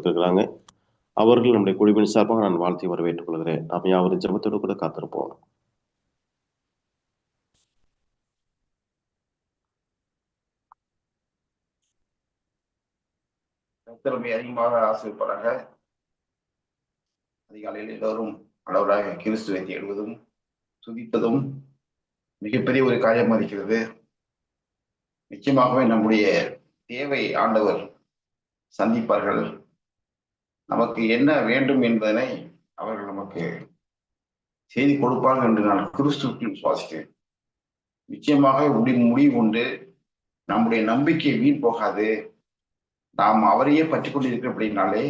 கொடுத்துருக்காங்க அவர்கள் நம்முடைய குழுவின் சார்பாக நான் வாழ்த்தி வரவேற்றுக் கொள்கிறேன். நாம் யாவரும் ஜபத்தோடு கூட காத்திருப்போம். திறமை அதிகமாக ஆசைப்படாக அதிகாலையில் எல்லோரும் அளவராக கிறிஸ்துவை தேடுவதும் துதிப்பதும் மிகப்பெரிய ஒரு காரியமாக இருக்கிறது. நிச்சயமாகவே நம்முடைய தேவை ஆண்டவர் சந்திப்பார்கள். நமக்கு என்ன வேண்டும் என்பதனை அவர்கள் நமக்கு செய்தி கொடுப்பார்கள் என்று நான் கிறிஸ்துவுக்குள் விசுவாசிக்கிறேன். நிச்சயமாக முடி முடிவு உண்டு நம்முடைய நம்பிக்கை வீண் போகாது. நாம் அவரையே பற்றி கொண்டிருக்கிறபடினாலே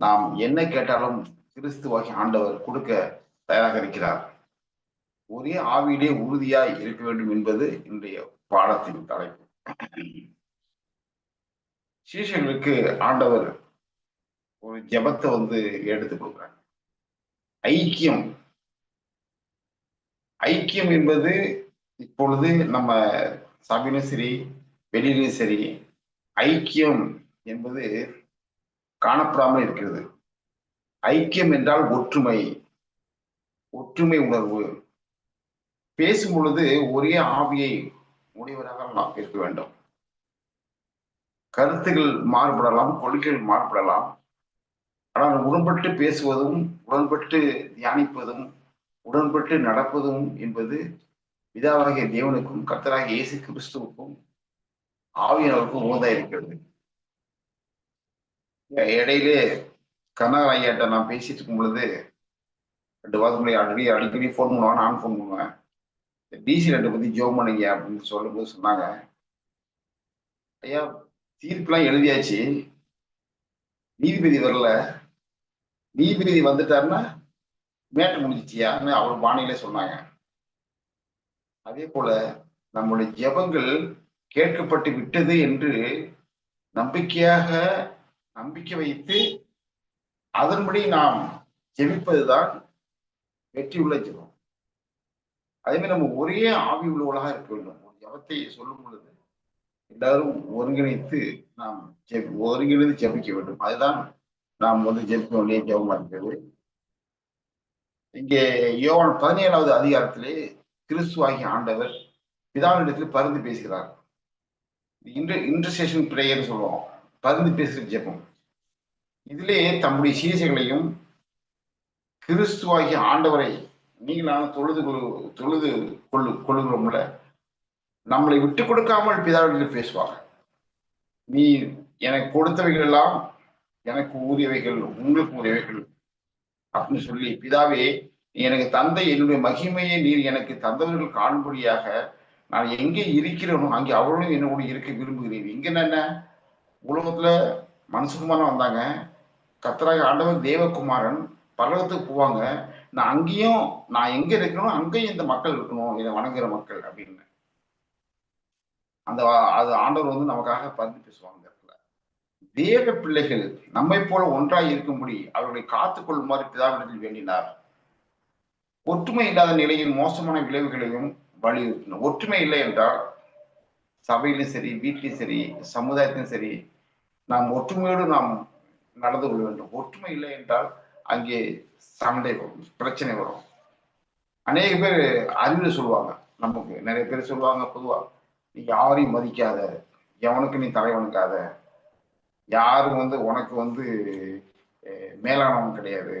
நாம் என்ன கேட்டாலும் கிறிஸ்துவாகி ஆண்டவர் கொடுக்க தயாராக இருக்கிறார். ஒரே ஆவியிலே உறுதியாய் இருக்க வேண்டும் என்பது இன்றைய பாடத்தின் தலைப்பு. சீஷர்களுக்கு ஆண்டவர் ஒரு ஜெபத்தை வந்து எடுத்து கொடுக்குறாங்க ஐக்கியம். ஐக்கியம் என்பது இப்பொழுது நம்ம சபையிலும் சரி வெளியிலும் சரி ஐக்கியம் என்பது காணப்படாமல் இருக்கிறது. ஐக்கியம் என்றால் ஒற்றுமை ஒற்றுமை உணர்வு. பேசும் பொழுது ஒரே ஆவியை உடையவராக நாம் இருக்க வேண்டும். கருத்துகள் மாறுபடலாம் கொள்கைகள் மாறுபடலாம். ஆனால் உடன்பட்டு பேசுவதும் உடன்பட்டு தியானிப்பதும் உடன்பட்டு நடப்பதும் என்பது பிதாவாகிய தேவனுக்கும் கர்த்தராகிய இயேசு கிறிஸ்துவுக்கும் ஆவியானவருக்கும் உகந்தா இருக்கிறது. இடையிலே கனகர் ஐயாட்ட நான் பேசிட்டு இருக்கும் பொழுது ரெண்டு வாரத்துக்குள்ளே அடிக்கடி அடிக்கடி ஃபோன் பண்ணுவான் நான் ஃபோன் பண்ணுவேன். டிசி ரெண்டை பத்தி ஜோம் பண்ணீங்க அப்படின்னு சொல்லும்போது சொன்னாங்க. ஐயா தீர்ப்புலாம் எழுதியாச்சு. நீதிபதி வரல. நீதிபதி வந்துட்டாருன்னா மேட்டு முடிஞ்சிச்சியான்னு அவர் பாணியிலே சொன்னாங்க. அதே போல நம்முடைய ஜெபங்கள் கேட்கப்பட்டு விட்டது என்று நம்பிக்கையாக நம்பிக்கை வைத்து அதன்படி நாம் ஜெபிப்பதுதான் வெற்றியுள்ள ஜெபம். அதே மாதிரி நம்ம ஒரே ஆவி உள்ளவர்களாக இருக்க வேண்டும். ஒரு ஜபத்தை சொல்லும் பொழுது எல்லாரும் ஒருங்கிணைத்து நாம் ஜெபி ஒருங்கிணைந்து ஜெபிக்க வேண்டும். அதுதான் நாம் வந்து ஜெபிக்க வேண்டிய ஜெபமா இருக்கிறது இங்கே யோவான் பதினேழாவது அதிகாரத்திலே கிறிஸ்துவாகி ஆண்டவர் பிதாவிடத்தில் பருந்து பேசுகிறார். இன்டர் இன்டர்சேஷன் பிரேயர் சொல்லுவோம். பருந்து பேசுகிற ஜெபம். இதிலே தம்முடைய சீசைகளையும் கிறிஸ்துவாகிய ஆண்டவரை நீங்களான தொழுது கொள் தொழுது கொள்ளு கொள்ளுகிறோம்ல நம்மளை விட்டு கொடுக்காமல் பிதாவிடத்தில் பேசுவாங்க நீ எனக்கு கொடுத்தவைகள் எல்லாம் எனக்கு உரியவைகள் உங்களுக்கு உரியவைகள் அப்படின்னு சொல்லி பிதாவே நீ எனக்கு தந்தை என்னுடைய மகிமையை நீர் எனக்கு தந்தவர்கள் காணும்படியாக நான் எங்கே இருக்கிறேனோ அங்கே அவர்களும் என்னோட இருக்க விரும்புகிறேன். இங்க என்ன உலகத்துல மனசுகுமாரன் வந்தாங்க. கத்தராக ஆண்டவர் தேவகுமாரன் பல்லவத்துக்கு போவாங்க. நான் அங்கேயும் நான் எங்க இருக்கணும் அங்கேயும் இந்த மக்கள் இருக்கணும் இதை வணங்குற மக்கள் அப்படின்னு. அந்த அது ஆண்டவர் வந்து நமக்காக பறந்து பேசுவாங்க. தேவ பிள்ளைகள் நம்மை போல ஒன்றாய் இருக்கும்படி அவர்களை காத்துக் கொள்ளுமாறு பிதாவிடத்தில் வேண்டினார். ஒற்றுமை இல்லாத நிலையில் மோசமான விளைவுகளையும் வலியுறுத்தினார். ஒற்றுமை இல்லை என்றால் சபையிலும் சரி வீட்டிலும் சரி சமுதாயத்திலும் சரி நாம் ஒற்றுமையோடு நாம் நடந்து கொள்ள வேண்டும். ஒற்றுமை இல்லை என்றால் அங்கே சண்டை வரும் பிரச்சனை வரும். அநேக பேர் அறிவில் சொல்லுவாங்க. நமக்கு நிறைய பேர் சொல்லுவாங்க பொதுவா நீ யாரையும் மதிக்காத எவனுக்கு நீ தலைவனுக்காத யாரும் வந்து உனக்கு வந்து மேலானவன் கிடையாது.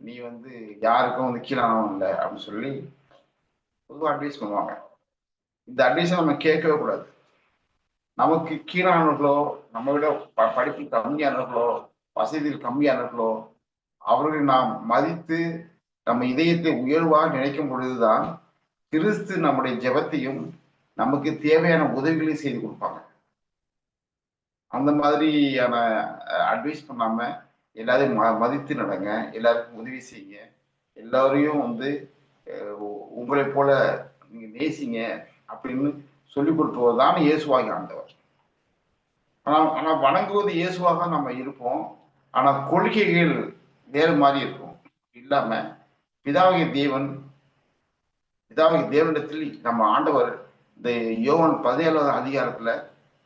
நீ வந்து யாருக்கும் வந்து கீழானவன் இல்லை அப்படின்னு சொல்லி பொதுவாக அட்வைஸ் பண்ணுவாங்க. இந்த அட்வைஸை நம்ம கேட்கவே கூடாது. நமக்கு கீழானவர்களோ நம்ம விட ப படிப்பு கம்மியானவர்களோ வசதியில் கம்மியானவர்களோ அவர்களை நாம் மதித்து நம்ம இதயத்தை உயர்வாக நினைக்கும் பொழுதுதான் கிறிஸ்து நம்முடைய ஜெபத்தையும் நமக்கு தேவையான உதவிகளையும் செய்து கொடுப்பாங்க. அந்த மாதிரியான அட்வைஸ் பண்ணாம எல்லாரையும் ம மதித்து நடங்க எல்லாருக்கும் உதவி செய்யுங்க. எல்லாரையும் வந்து உங்களை போல நீங்க நேசிங்க அப்படின்னு சொல்லி கொடுத்துவதுதான் இயேசுவாகி ஆண்டவர். ஆனா ஆனா வணங்குவது இயேசுவாக நம்ம இருப்போம். ஆனா கொள்கைகள் வேறு மாதிரி இருக்கும். இல்லாம பிதாவிய தேவன் பிதாவிய தேவனிடத்தில் நம்ம ஆண்டவர் இந்த யோகன் பதினேழாவது அதிகாரத்துல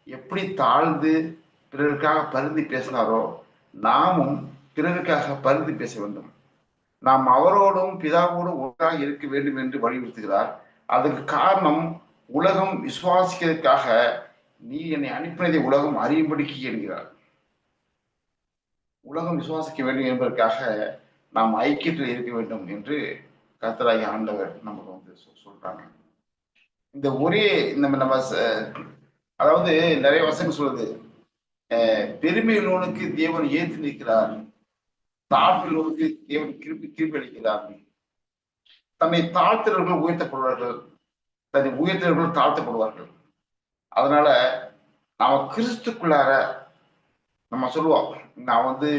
எப்படி தாழ்ந்து பிறருக்காக பருந்தி பேசினாரோ நாமும் பிறருக்காக பருந்தி பேச வேண்டும். நாம் அவரோடும் பிதாவோடும் ஒன்றாக இருக்க வேண்டும் என்று வலியுறுத்துகிறார். அதற்கு காரணம் உலகம் விசுவாசிக்கிறதுக்காக நீ என்னை அனுப்பினதை உலகம் அறியும்படிக்கு என்கிறார். உலகம் விசுவாசிக்க வேண்டும் என்பதற்காக நாம் ஐக்கியத்தில் இருக்க வேண்டும் என்று கர்த்தராகிய ஆண்டவர் நமக்கு வந்து சொ- சொல்றாங்க. இந்த ஒரே நம்ம நம்ம ச- அதாவது நிறைய வசனம் சொல்லுது. பெருமை உள்ளவனுக்கு தேவன் ஏற்றி நிற்கிறார். தாழ்வுள்ளவனுக்கு தேவன் கிருப்பி கிருப்பி அளிக்கிறார். தம்மை தாழ்த்துறவர்கள் உயர்த்தப்படுவார்கள். தன்னை உயர்த்தவர்கள் தாழ்த்தப்படுவார்கள். அதனால நாம கிறிஸ்துக்குள்ளார நம்ம சொல்லுவோம் நான் வந்து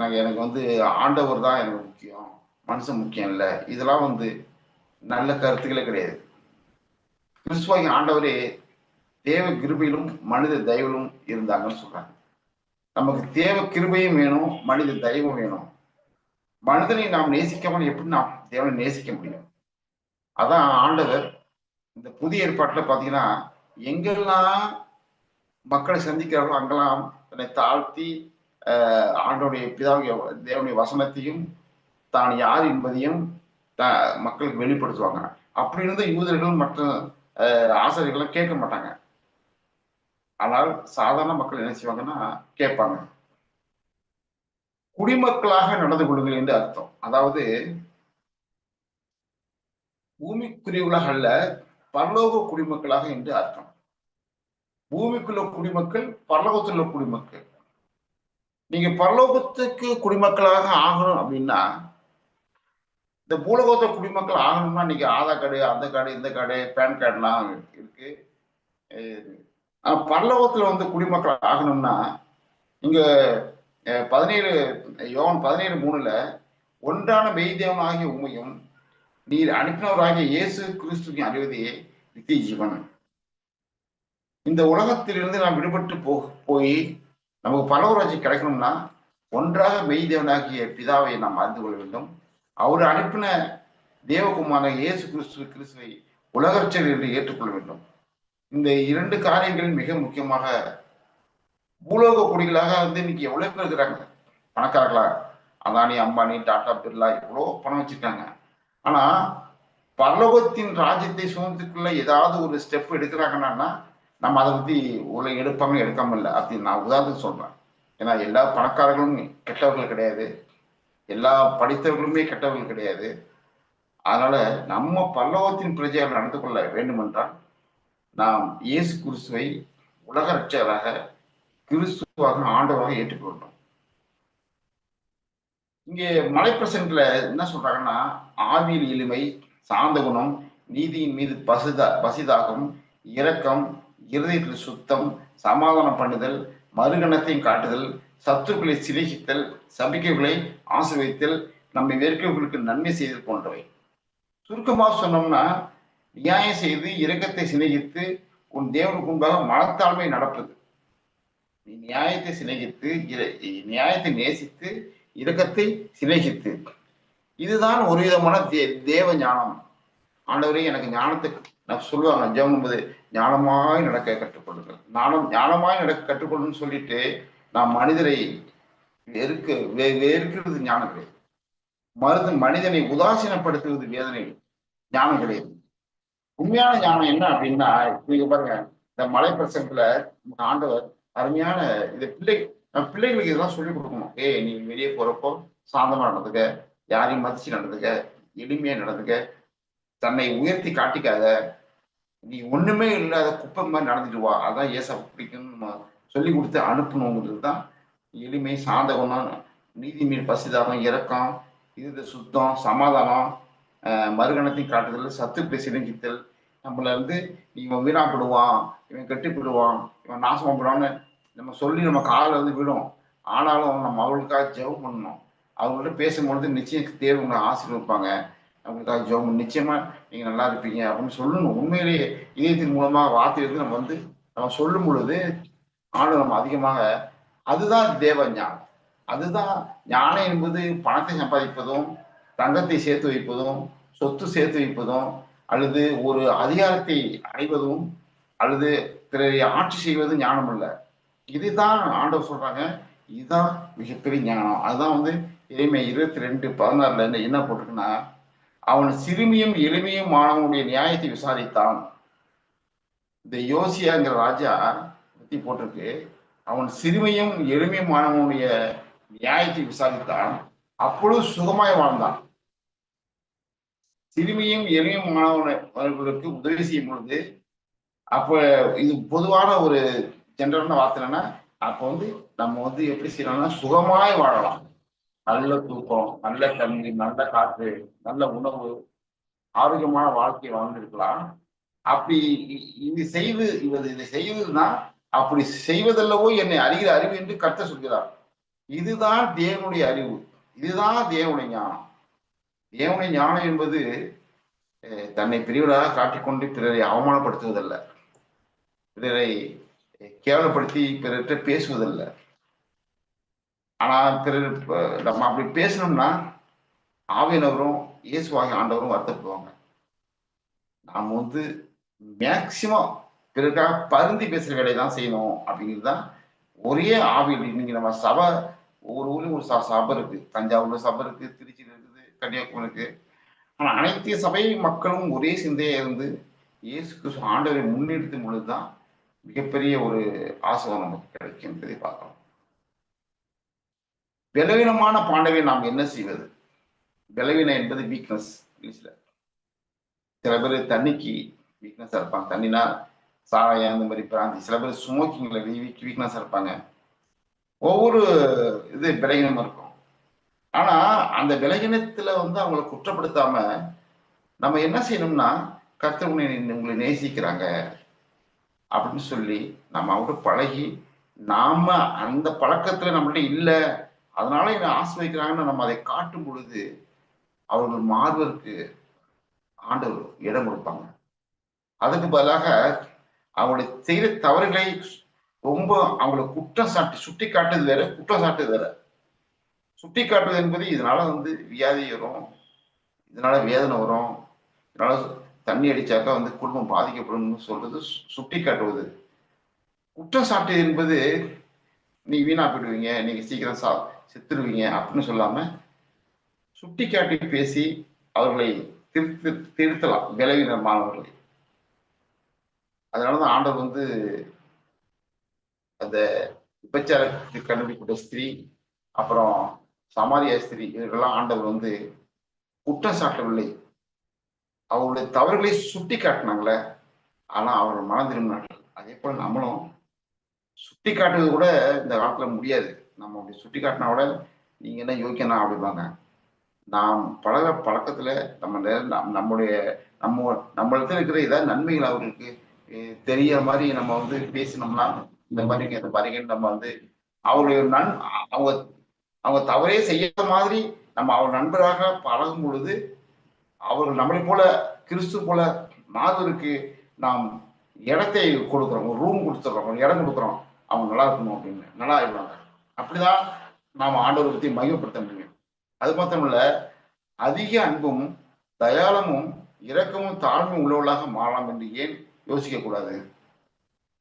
நாங்க எனக்கு வந்து ஆண்டவர் தான் எனக்கு முக்கியம் மனுஷன் முக்கியம் இல்லை. இதெல்லாம் வந்து நல்ல கருத்துக்களே கிடையாது. கிறிஸ்துவாகி ஆண்டவரே தேவ கிருபையிலும் மனித தயவிலும் இருந்தாங்கன்னு சொல்றாங்க. நமக்கு தேவ கிருபையும் வேணும் மனித தயவும் வேணும். மனிதனை நாம் நேசிக்காமல் எப்படி நாம் தேவனை நேசிக்க முடியும்? அதான் ஆண்டவர் இந்த புதிய ஏற்பாட்டில் பார்த்தீங்கன்னா எங்கெல்லாம் மக்களை சந்திக்கிறார்களோ அங்கெல்லாம் தன்னை தாழ்த்தி ஆண்டோடைய பிதாவுடைய தேவனுடைய வசனத்தையும் தான் யார் என்பதையும் த- மக்களுக்கு வெளிப்படுத்துவாங்க. அப்படி இருந்த யூதர்கள் மற்ற ஆசிரியர்கள்லாம் கேட்க மாட்டாங்க. ஆனால் சாதாரண மக்கள் என்ன செய்வாங்கன்னா கேட்பாங்க. குடிமக்களாக நடந்து கொள்ளுங்கள் என்று அர்த்தம். அதாவது பூமிக்குரியவர்களாக அல்ல பரலோக குடிமக்களாக என்று அர்த்தம். பூமிக்குள்ள குடிமக்கள் பரலோகத்தில் உள்ள குடிமக்கள். நீங்க பரலோகத்துக்கு குடிமக்களாக ஆகணும் அப்படின்னா இந்த பூலோகத்தை குடிமக்கள் ஆகணும்னா நீங்க ஆதார் கார்டு அந்த கார்டு இந்த கார்டு பேன் கார்டுலாம் இருக்கு. பரலோகத்துல வந்து குடிமக்கள் ஆகணும்னா இங்க பதினேழு யோன் பதினேழு மூணுல ஒன்றான மெய்தேவன் ஆகிய உண்மையும் நீர் அனுப்பினவராகிய இயேசு கிறிஸ்துவின் அறிவதே நித்திய ஜீவன் இந்த உலகத்திலிருந்து நாம் விடுபட்டு போ போய் நமக்கு பரவராட்சி கிடைக்கணும்னா ஒன்றாக மெய்தேவனாகிய பிதாவை நாம் அறிந்து கொள்ள வேண்டும். அவர் அனுப்பின தேவகுமார இயேசு கிறிஸ்து கிறிஸ்துவை உலகச்சல் என்று ஏற்றுக்கொள்ள வேண்டும். இந்த இரண்டு காரியங்கள் மிக முக்கியமாக பூலோக குடிகளாக வந்து இன்னைக்கு எவ்வளவு பேர் இருக்கிறாங்க? பணக்காரர்களா அதானி அம்பானி டாடா பிர்லா இவ்வளோ பணம் வச்சிருக்காங்க. ஆனா பரலோகத்தின் ராஜ்யத்தை சுதந்திரத்துக்குள்ள ஏதாவது ஒரு ஸ்டெப் எடுக்கிறாங்கன்னா நம்ம அதை பத்தி உள்ள எடுப்பாங்க எடுக்காம இல்லை. அப்படின்னு நான் உதாரணத்துக்கு சொல்றேன். ஏன்னா எல்லா பணக்காரர்களும் கெட்டவர்கள் கிடையாது. எல்லா படித்தவர்களுமே கெட்டவர்கள் கிடையாது. அதனால நம்ம பல்லவத்தின் பிரஜைகள் நடந்து கொள்ள வேண்டுமென்றால் நாம் இயேசு கிறிஸ்துவை உலக ரட்சகராக கிறிஸ்துவாக ஆண்டவராக ஏற்றுக்கொள்ளணும் இங்கே மலைப்பிரசன்ட்ல என்ன சொல்றாங்கன்னா ஆவியில் எளிமை சார்ந்த குணம் நீதியின் மீது பசுதா பசிதாகம் இரக்கம் இருதயத்தில் சுத்தம் சமாதானம் பண்ணுதல் மறுகணத்தையும் காட்டுதல் சத்துருக்களை சிநேகித்தல் சபிக்கைகளை ஆசிர்வதித்தல் நம்மை வெறுக்கவர்களுக்கு நன்மை செய்தல் போன்றவை. சுருக்கமாக சொன்னோம்னா நியாயம் செய்து இரக்கத்தை சிநேகித்து உன் தேவனுக்கு முன்பாக மனத்தாழ்மை நடப்பது. நீ நியாயத்தை சிநேகித்து இர- நியாயத்தை நேசித்து இரக்கத்தை சிநேகித்து. இதுதான் ஒரு விதமான தே தேவ ஞானம். ஆண்டவரே எனக்கு ஞானத்தை நான் சொல்லுவாங்க ஜெபம் என்பது ஞானமாய் நடக்க கற்றுக்கொள்ளுங்கள். ஞானம் ஞானமாய் நடக்க கற்றுக்கொள்ளுன்னு சொல்லிட்டு நான் மனிதரை வெறுக்க வெறுக்கிறது ஞானம் கிடையாது மருந்து மனிதனை உதாசீனப்படுத்துவது வேதனை ஞானம் கிடையாது உண்மையான ஞானம் என்ன அப்படின்னா நீங்க பாருங்க இந்த மலை பிரசங்கத்துல நமக்கு ஆண்டவர் அருமையான இந்த பிள்ளை பிள்ளைகளுக்கு இதெல்லாம் சொல்லிக் கொடுக்கணும். ஏய் நீ வெளியே போறப்போ சாந்தமா நடந்துக்க யாரையும் மதிச்சு நடந்துக்க எளிமையா நடந்துக்க தன்னை உயர்த்தி காட்டிக்காத நீ ஒண்ணுமே இல்லாத குப்பை மாதிரி நடந்துட்டு வா அதான் ஏசா பிடிக்கும்னு நம்ம சொல்லி கொடுத்து அனுப்பணுங்கிறது தான் எளிமை சாந்த குணம் நீதி மீன் பசிதாகம் இறக்கம் இது சுத்தம் சமாதானம் மறுகணத்தையும் காட்டுதல் சத்து சத்துக்களை சிலங்கித்தல் நம்மள வந்து இவன் வீணாப்படுவான் இவன் கெட்டுப்பிடுவான் இவன் நாசமா போடுவான்னு நம்ம சொல்லி நம்ம காலில் வந்து விடும். ஆனாலும் நம்ம அவர்களுக்காக ஜெபம் பண்ணணும். அவங்கள்ட்ட பேசும்பொழுது நிச்சயம் தேவங்களை ஆசீர்வதிப்பாங்க. அவங்களுக்காக ஜெபம் பண்ணு. நிச்சயமா நீங்க நல்லா இருப்பீங்க அப்படின்னு சொல்லணும் உண்மையிலேயே இதயத்தின் மூலமாக வார்த்தை எடுத்து நம்ம வந்து நம்ம சொல்லும் பொழுது ஆண்டு நம்ம அதிகமாக அதுதான் தேவ ஞானம். அதுதான் ஞானம் என்பது பணத்தை சம்பாதிப்பதும் தங்கத்தை சேர்த்து வைப்பதும் சொத்து சேர்த்து வைப்பதும் அல்லது ஒரு அதிகாரத்தை அடைவதும் அல்லது பிறரை ஆட்சி செய்வதும் ஞானம் அல்ல இதுதான் ஆண்டவர் சொல்றாங்க. இதுதான் மிகப்பெரிய ஞானம். அதுதான் வந்து எளிமை இருபத்தி ரெண்டு பதினாறுல இருந்து என்ன போட்டிருக்குன்னா அவன் சிறுமியும் எளிமையும் மாணவனுடைய நியாயத்தை விசாரித்தான். இந்த யோசியாங்கிற ராஜா பத்தி போட்டிருக்கு. அவன் சிறுமியும் எளிமையும் மாணவனுடைய நியாயத்தை விசாரித்தான். அப்பொழுது சுகமாய் வாழ்ந்தான். சிறுமியும் எளிமையும் மாணவர்களுக்கு உதவி செய்யும் பொழுது அப்ப இது பொதுவான ஒரு ஜென்ரலான வார்த்தைன்னா அப்ப வந்து நம்ம வந்து எப்படி செய்யலாம்னா சுகமாய் வாழலாம். நல்ல தூக்கம் நல்ல தண்ணி நல்ல காற்று நல்ல உணவு ஆரோக்கியமான வாழ்க்கையை வாழ்ந்திருக்கலாம். அப்படி இது செய்து இவது இதை செய்வதுன்னா அப்படி செய்வதல்லவோ என்னை அறிகிற அறிவு என்று கர்த்தர் சொல்கிறார். இதுதான் தேவனுடைய அறிவு. இதுதான் தேவனுடைய ஞானம். தேவனை ஞானம் என்பது தன்னை பெரியவராக காட்டிக்கொண்டு பிறரை அவமானப்படுத்துவதல்ல. பிறரை கேவலப்படுத்தி பிறர்கிட்ட பேசுவதல்ல. ஆனா பிறர் நம்ம அப்படி பேசணும்னா ஆவியினவரும் இயேசுவாகி ஆண்டவரும் வருத்தப்படுவாங்க. நாம் வந்து மேக்சிமம் பிறருக்காக பருந்தி பேசுற வேலையை தான் செய்யணும் அப்படிங்கிறது தான் ஒரே ஆவியில் இன்னைக்கு நம்ம சபை ஒவ்வொரு ஊர்லயும் ஒரு ச- சபை இருக்கு. தஞ்சாவூர்ல சபை இருக்கு திருச்சி கன்னியாகுமரிக்கு ஆனால் ஆனா அனைத்து சபை மக்களும் ஒரே சிந்தையாக இருந்து இயேசு கிறிஸ்து ஆண்டவரை முன்னெடுத்து பொழுதுதான் மிகப்பெரிய ஒரு ஆசீர்வாதம் நமக்கு கிடைக்கும் என்பதை பார்க்கலாம் பலவீனமான பாண்டவை நாம் என்ன செய்வது? பலவீனம் என்பது வீக்னஸ் இங்கிலீஷ்ல சில பேர் தண்ணிக்கு வீக்னஸ் இருப்பாங்க. தண்ணினா சாராயம் அந்த மாதிரி பிராந்தி. சில பேர் ஸ்மோக்கிங்ல வீக்னஸ் இருப்பாங்க. ஒவ்வொரு இது பலகீனம் இருக்கும். ஆனா அந்த விலகினத்துல வந்து அவங்களை குற்றப்படுத்தாம நம்ம என்ன செய்யணும்னா கர்த்தர் உங்களை நேசிக்கிறாங்க அப்படின்னு சொல்லி நம்ம அவரோட பழகி நாம அந்த பழக்கத்துல நம்மள்ட்ட இல்லை அதனால என்னை ஆசிரியக்கிறாங்கன்னு நம்ம அதை காட்டும் பொழுது அவர்கள் மாறுவதற்கு ஆண்டவர் இடம் கொடுப்பாங்க. அதுக்கு பதிலாக அவங்களுடைய செய்கிற தவறுகளை ரொம்ப அவங்கள குற்றம் சாட்டி சுட்டி காட்டுறது வேற குற்றம் சாட்டுறது வேற. சுட்டி காட்டுவது என்பது இதனால வந்து வியாதி வரும். இதனால வேதனை வரும். இதனால தண்ணி அடிச்சாக்கா வந்து குடும்பம் பாதிக்கப்படும் சொல்றது சு- சுட்டி காட்டுவது. குற்றம் சாட்டியது என்பது நீ வீணா போயிடுவீங்க. நீங்க சீக்கிரம் சா செத்துருவீங்க அப்படின்னு சொல்லாம சுட்டி காட்டி பேசி அவர்களை திருத்து திருத்தலாம். பலவீனமானவர்களை. அதனாலதான் ஆண்டவர் வந்து அந்த விபச்சாரத்துக்கு கண்டுபிடிக்கப்பட்ட ஸ்திரீ அப்புறம் சமாதியாஸ்திரி ஸ்திரீ இவர்களெல்லாம் ஆண்டவர் வந்து குற்றம் சாட்டவில்லை அவருடைய தவறுகளை சுட்டி காட்டினாங்களே ஆனா அவர்கள் மனம் திரும்பினார்கள். அதே போல நம்மளும் சுட்டி காட்டுவது கூட இந்த காலத்துல முடியாது. நம்ம அப்படி சுட்டி காட்டினா கூட நீங்க என்ன யோக்கியனா அப்படிம்பாங்க. நாம் பழக பழக்கத்துல நம்ம நம்- நம்முடைய நம்ம நம்மளிடத்துல இருக்கிற ஏதாவது நன்மைகள் அவர்களுக்கு அஹ், தெரிய மாதிரி நம்ம வந்து பேசினோம்னா இந்த மாதிரி இந்த மாதிரி நம்ம வந்து அவருடைய நன் அவங்க அவங்க தவறே செய்யாத மாதிரி நம்ம அவர் நண்பராக பழகும் பொழுது அவர்கள் நம்மளை போல கிறிஸ்து போல மாதவருக்கு நாம் இடத்தை கொடுக்குறோம். ஒரு ரூம் கொடுத்துட்றோம். ஒரு இடம் கொடுக்குறோம். அவங்க நல்லா இருக்கணும் அப்படின்னு. நல்லா ஆயிடுவாங்க அப்படிதான் நாம் ஆண்டவரை பற்றி மையப்படுத்த முடியும். அது மாத்திரம் இல்ல அதிக அன்பும் தயாளமும் இரக்கமும் தாழ்மையும் உள்ளவர்களாக மாறலாம் என்று ஏன் யோசிக்க கூடாது?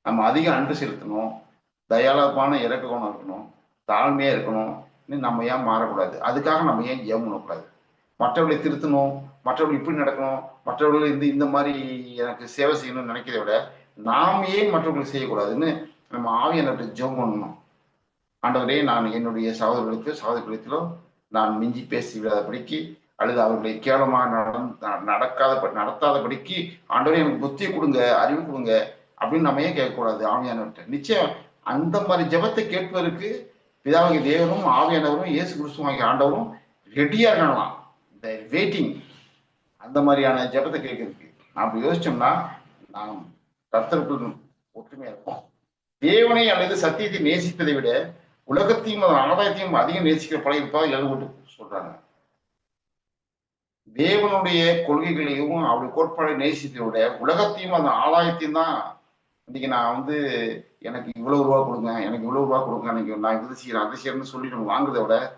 நம்ம அதிக அன்பு செலுத்தணும். தயாளமான இறக்க குணம் இருக்கணும். தாழ்மையா இருக்கணும். நம்ம ஏன் மாறக்கூடாது? அதுக்காக நம்ம ஏன் ஜெபம் பண்ணக்கூடாது? மற்றவர்களை திருத்தணும் மற்றவர்கள் இப்படி நடக்கணும் மற்றவர்கள் இந்த இந்த மாதிரி எனக்கு சேவை செய்யணும்னு நினைக்கிறத விட நாம் ஏன் மற்றவர்களுக்கு செய்யக்கூடாதுன்னு நம்ம ஆவியானவர்கிட்ட ஜோம் பண்ணணும். ஆண்டவரே நான் என்னுடைய சகோதரர்களுக்கு சகோதரிகளோ நான் மிஞ்சி பேசி விடாதபடிக்கு அல்லது அவர்களை கேவலமாக நடந் நடக்காத நடத்தாதபடிக்கு ஆண்டவரே எனக்கு புத்தியை கொடுங்க அறிவு கொடுங்க அப்படின்னு நம்ம ஏன் கேட்கக்கூடாது ஆவியானவர்கிட்ட? நிச்சயம் அந்த மாதிரி ஜெபத்தை கேட்பதற்கு பிதாவாகிய தேவனும் ஆவியானவரும் இயேசு கிறிஸ்துவ ஆகிய ஆண்டவரும் ரெடியா இருக்கலாம் இந்த வெயிட்டிங் அந்த மாதிரியான ஜெபத்தை கேட்கறதுக்கு நாம் யோசிச்சோம்னா நாம் கர்த்தருக்குள் ஒற்றுமையா இருப்போம். தேவனை அல்லது சத்தியத்தை நேசிப்பதை விட உலகத்தையும் அதன் ஆதாயத்தையும் அதிகம் நேசிக்கிற பழகி இருப்பதாக எழுபட்டு சொல்றாங்க. தேவனுடைய கொள்கைகளையும் அவருடைய கோட்பாடை நேசித்ததை விட உலகத்தையும் அதன் ஆதாயத்தையும் தான் இன்னைக்கு நான் வந்து எனக்கு இவ்வளவு ரூபா கொடுங்க எனக்கு இவ்வளவு ரூபா கொடுங்க எனக்கு நான் இது செய்யறேன் அது செய்யறேன்னு சொல்லி நம்ம விட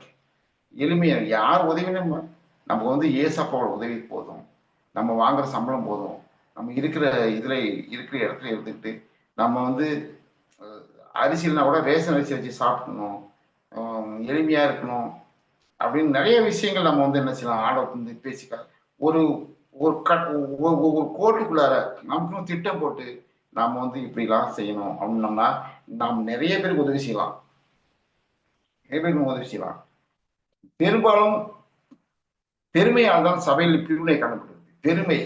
எளிமையாக யார் உதவி நம்ம நமக்கு வந்து ஏசப்பாவோட உதவி போதும். நம்ம வாங்குற சம்பளம் போதும். நம்ம இருக்கிற இதுல இருக்கிற இடத்துல இருந்துக்கிட்டு நம்ம வந்து அரிசினா கூட ரேஷன் அரிசி வச்சு சாப்பிடணும் எளிமையாக எளிமையா இருக்கணும் அப்படின்னு நிறைய விஷயங்கள் நம்ம வந்து என்ன செய்யலாம் ஆட வந்து பேசிக்க ஒரு ஒரு கட் ஒரு ஒரு கோட்டுக்குள்ளார நமக்குன்னு திட்டம் போட்டு நாம வந்து இப்படிலாம் செய்யணும் அப்படின்னோம்னா நாம் நிறைய பேருக்கு உதவி செய்யலாம். நிறைய பேருக்கு உதவி செய்யலாம். பெரும்பாலும் பெருமையால் தான் சபையில் பிரிவினை காணப்படுகிறது. பெருமை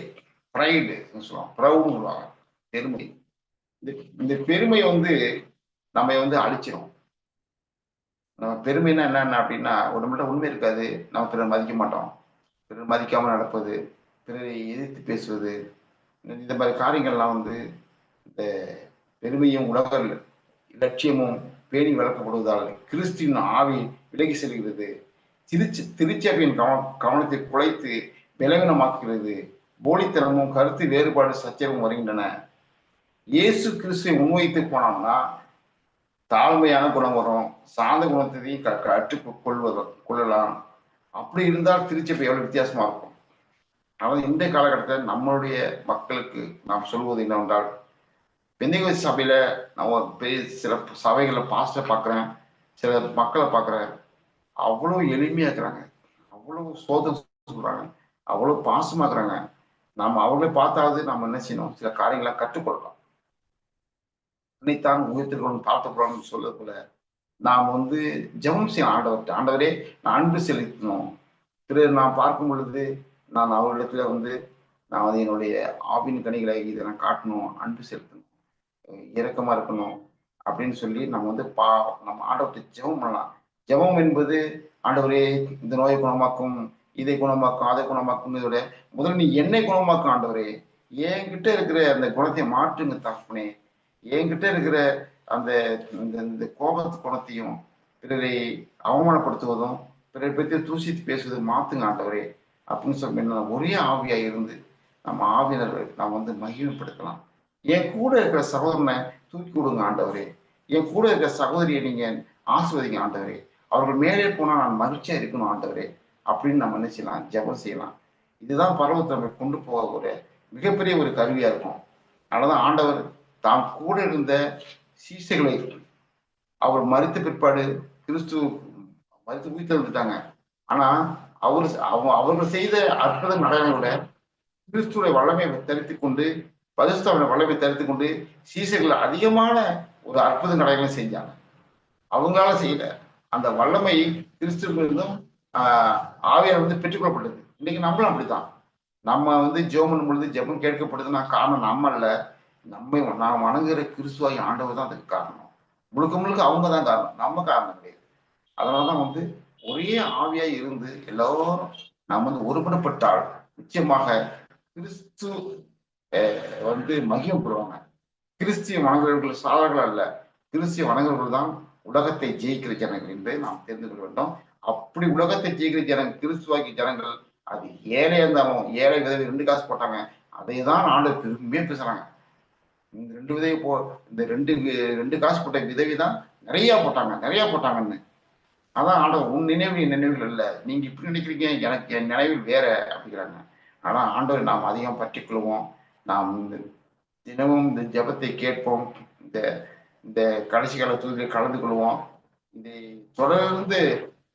ப்ரைடு சொல்லுவாங்க. ப்ரௌட்னு சொல்லுவாங்க. பெருமை. இந்த இந்த பெருமை வந்து நம்ம வந்து அழிச்சிடும் நம்ம பெருமைன்னா என்னென்ன அப்படின்னா உடம்புல உண்மை இருக்காது. நம்ம பிறர் மதிக்க மாட்டோம். பிறர் மதிக்காம நடப்பது பிறரை எதிர்த்து பேசுவது இந்த மாதிரி காரியங்கள்லாம் வந்து பெருமையும் உலக இலட்சியமும் பேணி வளர்க்கப்படுவதால் கிறிஸ்டின் ஆவி விலகி செல்கிறது. திருச்சி திருச்சபையின் கவன கவனத்தை குலைத்து பலவீனமாக்குகிறது. போலித்தனமும் கருத்து வேறுபாடு சச்சரவும் வருகின்றன. இயேசு கிறிஸ்துவை முன்வைத்து போனோம்னா தாழ்மையான குணம் வரும். சார்ந்த குணத்தையும் க கற்றுக் கொள்வது கொள்ளலாம். அப்படி இருந்தால் திருச்சபை எவ்வளவு வித்தியாசமா இருக்கும். ஆனால் இந்த காலகட்டத்தில் நம்மளுடைய மக்களுக்கு நாம் சொல்வது என்னவென்றால் பெந்தைகோஸ் சபையில நான் ஒரு பெரிய சில சபைகளை பாஸ்டர் பார்க்குறேன் சில மக்களை பார்க்குறேன். அவ்வளோ எளிமையா இருக்கிறாங்க. அவ்வளோ சோதனை சொல்றாங்க. அவ்வளோ பாசமாக இருக்கிறாங்க. நாம் அவர்களை பார்த்தாவது நம்ம என்ன செய்யணும்? சில காரியங்களை கற்றுக்கொள்ளலாம். உன்னைத்தான் உயர்த்திருக்கணும் பார்த்துக்கணும்னு சொல்ல போல நாம் வந்து ஜெபம் செய்யணும். ஆண்டவர்கிட்ட ஆண்டவரே நான் அன்பு செலுத்தணும். திரு நான் பார்க்கும் பொழுது நான் அவர்களிடத்துல வந்து நான் வந்து என்னுடைய ஆவின் கனிகளை இதை நான் காட்டணும். அன்பு செலுத்தணும். இறக்கமா இருக்கணும் அப்படின்னு சொல்லி நம்ம வந்து பா நம்ம ஆண்டவர்கிட்ட ஜெபம் பண்ணலாம். ஜெபம் என்பது ஆண்டவரே இந்த நோயை குணமாக்கும் இதை குணமாக்கும் அதை குணமாக்கும் இதோட முதல்ல நீ என்னை குணமாக்கும் ஆண்டவரே. என்கிட்ட இருக்கிற அந்த குணத்தை மாற்றுங்க தப்புனே என்கிட்ட இருக்கிற அந்த இந்த இந்த கோபத்து குணத்தையும் பிறரை அவமானப்படுத்துவதும் பிறரை பற்றி தூசித்து பேசுவதும் மாத்துங்க ஆண்டவரே. அப்படின்னு சொல்லி ஒரே ஆவியா இருந்து நம்ம ஆவியினர்கள் நாம் வந்து மகிமைப்படுத்தலாம். என் கூட இருக்கிற சகோதரனை தூக்கி கொடுங்க ஆண்டவரே. என் கூட இருக்கிற சகோதரியை நீங்க ஆசிர்வதிங்க ஆண்டவரே. அவர்கள் மேலே போனா நான் மகிழ்ச்சியா இருக்கணும் ஆண்டவரே. அப்படின்னு நம்ம என்ன செய்யலாம்? ஜெபம் செய்யலாம். இதுதான் பருவத்தை நம்ம கொண்டு போக ஒரு மிகப்பெரிய ஒரு கருவியா இருக்கும். அதனாலதான் ஆண்டவர் தாம் கூட இருந்த சீசைகளை அவர் மறுத்த பிற்பாடு கிறிஸ்து மறுத்து உயிர்த்து வந்துட்டாங்க ஆனா அவர் அவங்க அவர்கள் செய்த அற்புத நடனங்களை கிறிஸ்துவை வல்லமை தரித்து கொண்டு பரிசுத்தாவோட வல்லமை தடுத்து கொண்டு சீசர்கள் அதிகமான ஒரு அற்புத நடைகளை செஞ்சாங்க. அவங்களால செய்யல. அந்த வல்லமை கிறிஸ்துவிலிருந்தும் ஆஹ் ஆவியார் வந்து பெற்றுக்கொள்ளப்பட்டது. இன்னைக்கு நம்மளும் அப்படித்தான். நம்ம வந்து ஜோமன் பொழுது ஜெபம் கேட்கப்படுதுன்னா காரணம் நம்ம அல்ல. நம்ம நான் வணங்குற கிறிஸ்துவாகி ஆண்டவர் தான் அதுக்கு காரணம். முழுக்க முழுக்க அவங்க தான் காரணம். நம்ம காரணம் கிடையாது. அதனாலதான் வந்து ஒரே ஆவியா இருந்து எல்லாரும் நாம் வந்து ஒருபடப்பட்டால் நிச்சயமாக கிறிஸ்து வந்து மகிமப்படுவாங்க கிறிஸ்திய வணங்குறவர்கள் சாதர்கள் அல்ல. கிறிஸ்திய வணங்குறவர்கள் தான் உலகத்தை ஜெயிக்கிற ஜனங்கள் என்பதை நாம் தெரிந்து கொள்ள வேண்டும். அப்படி உலகத்தை ஜெயிக்கிற ஜனங்கள் கிறிஸ்துவாக்கி ஜனங்கள் அது ஏழை இருந்தாலும் ஏழை விதவை ரெண்டு காசு போட்டாங்க. அதை தான் ஆண்டு திரும்பியே பேசுறாங்க. இந்த ரெண்டு விதவை போ இந்த ரெண்டு வி- ரெண்டு காசு போட்ட விதவி தான் நிறைய போட்டாங்க நிறைய போட்டாங்கன்னு. அதான் ஆண்டவர் உன் நினைவு என் நினைவுகள் இல்லை நீங்க இப்படி நினைக்கிறீங்க எனக்கு என் நினைவில் வேற அப்படிங்கிறாங்க. ஆனா ஆண்டவர் நாம் அதிகம் பற்றிக்கொள்வோம் நாம் இந்த தினமும் இந்த ஜெபத்தை கேட்போம். இந்த இந்த கடைசி கால தூதியில் கலந்து கொள்வோம். இதை தொடர்ந்து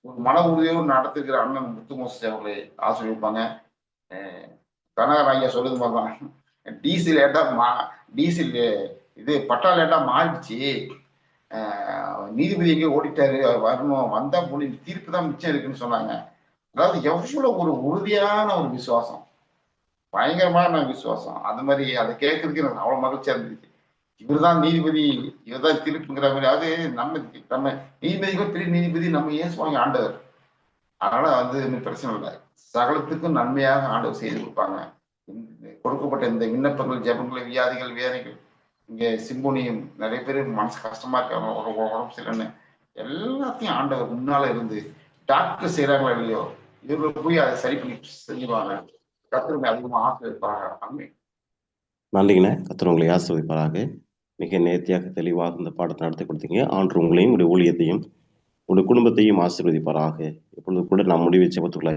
ஒரு மன உறுதியோடு நடத்திருக்கிற அண்ணன் முத்துமோசி அவர்களை ஆசிரியப்பாங்க கனகர் ஐயா சொல்லுது மாதிரி டீசல் லேட்டா மா டீசல் இது பட்டா லேட்டா மாறிடுச்சு. நீதிபதி எங்கே ஓடிட்டாரு. வரணும். வந்தா போலி தீர்ப்பு தான் மிச்சம் இருக்குன்னு சொன்னாங்க. அதாவது எவ்வளவு ஒரு உறுதியான ஒரு விசுவாசம். பயங்கரமான விசுவாசம். அந்த மாதிரி அதை கேட்கறதுக்கு எனக்கு அவ்வளவு மகிழ்ச்சியா இருந்துச்சு இவர்தான் நீதிபதி இவர்தான் தீர்ப்புங்கிற மாதிரி அது நம்ம நம்ம நீதிபதிகள் பெரிய நீதிபதி நம்ம ஏன் சுவாமி ஆண்டவர். அதனால வந்து ஒன்றும் பிரச்சனை இல்லை. சகலத்துக்கும் நன்மையாக ஆண்டவர் செய்து கொடுப்பாங்க. கொடுக்கப்பட்ட இந்த விண்ணப்பங்கள் ஜபங்கள் வியாதிகள் வேதனைகள் இங்க சிம்புனியும் நிறைய பேர் மனசு கஷ்டமா இருக்காங்க. உடம்பு சரியில்லைன்னு. எல்லாத்தையும் ஆண்டவர் முன்னால இருந்து டாக்டர் செய்யறாங்களா இல்லையோ இவர்கள் போய் அதை சரி பண்ணி செஞ்சுருவாங்க. கத்திரங்க அதிகமாக ஆசிரியப்பாங்க அம்மே நன்றிங்கண்ணே கத்திர உங்களை ஆசிரியப்பாராக மிக நேர்த்தியாக தெளிவாக இந்த பாடத்தை நடத்தி கொடுத்தீங்க. ஆண்டு உங்களையும் உடைய ஊழியத்தையும் உங்களுடைய குடும்பத்தையும் ஆசீர்வதிப்பாராக. இப்பொழுது கூட நாம் முடிவை செபத்துக்குள்ள